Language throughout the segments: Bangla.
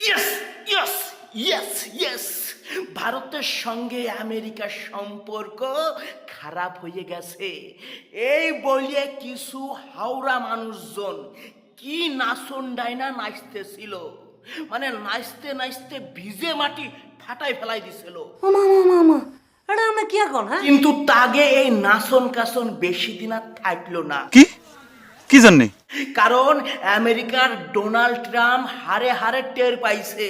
ইয়েস ইয়েস ইয়েস ইয়েস ভারতের সঙ্গে আমেরিকার সম্পর্ক খারাপ হয়ে গেছে। এই বলিয়ে কিছু হাওড়া মানুষজন কি নাচন ডাইনা নাচতেছিল। মানে নাচতে নাচতে ভিজে মাটি ফাটাই ফেলাই দিছিল। আমরা কি এখন হ্যাঁ? কিন্তু তাগে এই নাচন কাসন বেশি দিন আর থাকল না। কি? কি জন্যে কারণ আমেরিকার ডোনাল্ড ট্রাম্প হারে হারে টের পাইছে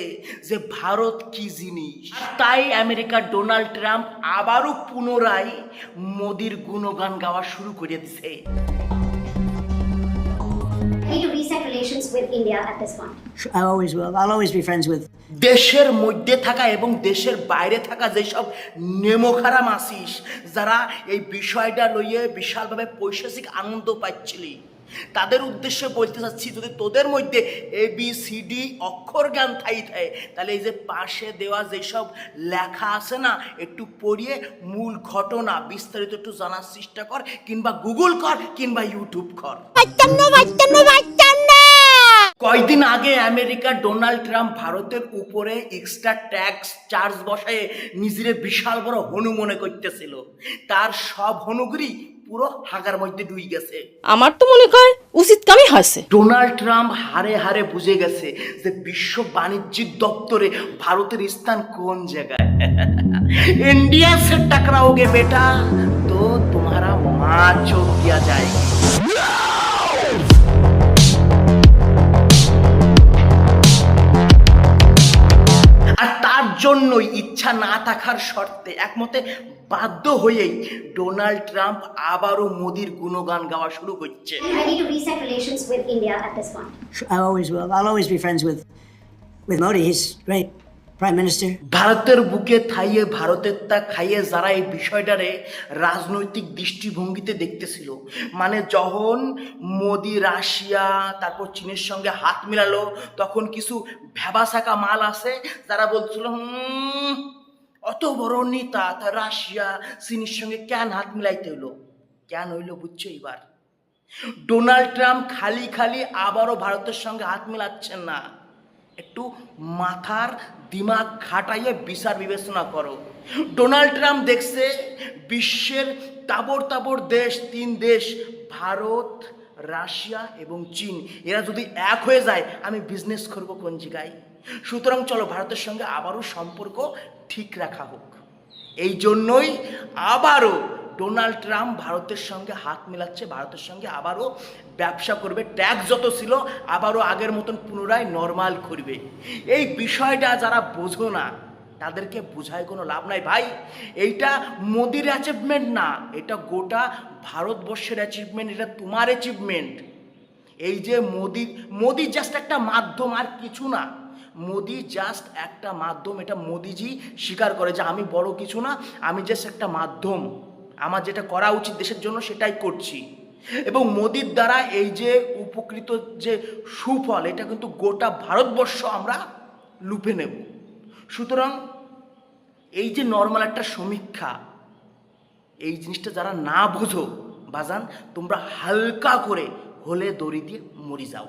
যে ভারত কি জিনিস তাই আমেরিকার ডোনাল্ড ট্রাম্প আবারও পুনরায় মোদির গুণগান গাওয়া শুরু করে দিছে I need to reset relations with India at this point. I always will. I'll always be friends with. দেশের মধ্যে থাকা এবং দেশের বাইরে থাকা যেসব নেমোখারা মাসিস যারা এই বিষয়টা লইয়ে বিশালভাবে পৈশাচিক আনন্দ পাচ্ছিলি তাদের উদ্দেশ্যে বলতে চাচ্ছি যদি তোদের মধ্যে এ বি সি ডি অক্ষর জ্ঞান থাই থাকে তাহলে এই যে পাশে দেওয়া যেসব লেখা আছে না একটু পড়িয়ে মূল ঘটনা বিস্তারিত একটু জানার চেষ্টা কর কিংবা গুগল কর কিংবা ইউটিউব কর। কয়দিন আগে আমেরিকার ডোনাল্ড ট্রাম্প ভারতের উপরে এক্সট্রা ট্যাক্স চার্জ বসায় নিজের বিশাল বড় হনু মনে করতেছিল। তার সব হনুগুলি পুরো হাগার মধ্যে ডুই গেছে। আমার তো মনে হয় উচিত কামই হয়েছে। ডোনাল্ড ট্রাম্প হারে হারে বুঝে গেছে যে বিশ্ব বাণিজ্যিক দপ্তরে ভারতের স্থান কোন জায়গায়। ইন্ডিয়া সে টাকরাওগে বেটা তো তোমারা মা চোখ দিয়া যায়। আর তার জন্যই ইচ্ছা না থাকার শর্তে একমতে বাধ্য হয়েই ডোনাল্ড ট্রাম্প আবারও মোদির গুণগান গাওয়া শুরু করছে I need to reset relations with India at this point. I always will. I'll always be friends with with Modi. He's great. Prime Minister. ভারতের বুকে থাইয়ে ভারতের তা খাইয়ে যারা এই বিষয়টারে রাজনৈতিক দৃষ্টিভঙ্গিতে দেখতেছিল মানে যখন মোদি রাশিয়া তারপর চীনের সঙ্গে হাত মিলালো তখন কিছু ভেবাসাকা মাল আছে যারা বলছিল "হুম, অত বড় নেতা তা রাশিয়া, চীনের সঙ্গে কেন হাত মিলাইতে হইল? কেন হইল বুঝছ এবার ডোনাল্ড ট্রাম্প খালি খালি আবারও ভারতের সঙ্গে হাত মিলাচ্ছেন না। একটু মাথার দিমাগ খাটাইয়ে বিচার বিবেচনা করো। ডোনাল্ড ট্রাম্প দেখছে বিশ্বের তাবর তাবর দেশ, তিন দেশ, ভারত রাশিয়া এবং চীন, এরা যদি এক হয়ে যায়, আমি বিজনেস করব কোন জায়গায়? সুতরাং চলো ভারতের সঙ্গে আবারও সম্পর্ক ঠিক রাখা হোক। এই জন্যই আবারও ডোনাল্ড ট্রাম্প ভারতের সঙ্গে হাত মেলাচ্ছে, ভারতের সঙ্গে আবারও ব্যবসা করবে, ট্যাক্স যত ছিল, আবারও আগের মতন পুনরায় নর্মাল করবে। এই বিষয়টা যারা বোঝো না তাদেরকে বোঝায় কোনো লাভ নাই। ভাই, এইটা মোদির অ্যাচিভমেন্ট না। এটা গোটা ভারতবর্ষের অ্যাচিভমেন্ট এটা তোমার অ্যাচিভমেন্ট এই যে মোদি মোদি জাস্ট একটা মাধ্যম, আর কিছু না। মোদি জাস্ট একটা মাধ্যম, এটা মোদিজি স্বীকার করে যে আমি বড় কিছু না, আমি জাস্ট একটা মাধ্যম। আমার যেটা করা উচিত দেশের জন্য, সেটাই করছি। এবং মোদির দ্বারা এই যে উপকৃত যে সুফল, এটা কিন্তু গোটা ভারতবর্ষ আমরা লুপে নেব। সুতরাং এই যে নর্মাল একটা সমীক্ষা, এই জিনিসটা যারা না বোঝো, বাজান, তোমরা হালকা করে হলে দড়ি দিয়ে মরি যাও।